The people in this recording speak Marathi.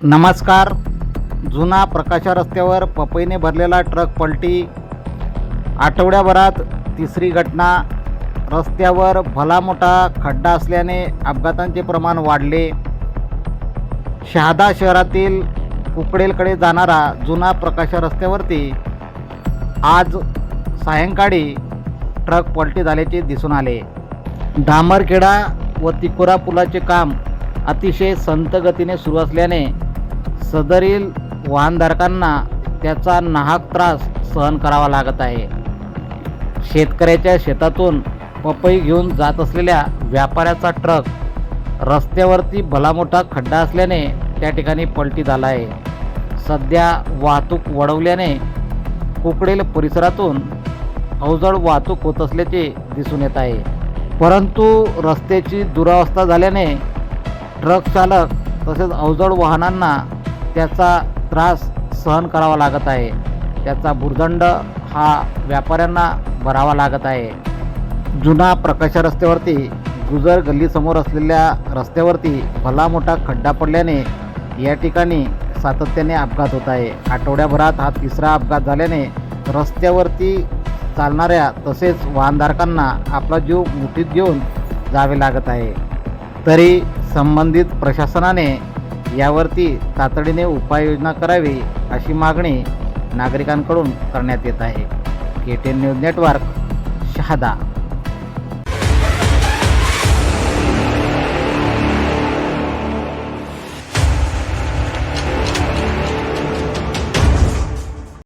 नमस्कार. जुना प्रकाशा रस्त्यावर पपईने भरलेला ट्रक पलटी. आठवड्याभरात तिसरी घटना. रस्त्यावर भला मोठा खड्डा असल्याने अपघातांचे प्रमाण वाढले. शहादा शहरातील कुकडेलकडे जाणारा जुना प्रकाशा रस्त्यावरती आज सायंकाळी ट्रक पलटी झाल्याचे दिसून आले. डांबरखेडा व तिकोरा पुलाचे काम अतिशय संतगतीने सुरू असल्याने सदरील वाहनधारकांना त्याचा नाहक त्रास सहन करावा लागत आहे. शेतकऱ्याच्या शेतातून पपई घेऊन जात असलेल्या व्यापाऱ्याचा ट्रक रस्त्यावरती भलामोठा खड्डा असल्याने त्या ठिकाणी पलटी झाला आहे. सध्या वाहतूक वळवल्याने कुकडेल परिसरातून अवजड वाहतूक होत असल्याचे दिसून येत आहे. परंतु रस्त्याची दुरावस्था झाल्याने ट्रक चालक तसेच अवजड वाहनांना त्याचा त्रास सहन करावा लागत आहे. त्याचा भुर्दंड हा व्यापाऱ्यांना भरावा लागत आहे. जुना प्रकाशा रस्त्यावरती गुजर गल्लीसमोर असलेल्या रस्त्यावरती भला मोठा खड्डा पडल्याने या ठिकाणी सातत्याने अपघात होत आहे. आठवड्याभरात हा तिसरा अपघात झाल्याने रस्त्यावरती चालणाऱ्या तसेच वाहनधारकांना आपला जीव मुठीत घेऊन जावे लागत आहे. तरी संबंधित प्रशासनाने यावरती तातडीने उपाययोजना करावी अशी मागणी नागरिकांकडून करण्यात येत आहे. K T news network Shahada.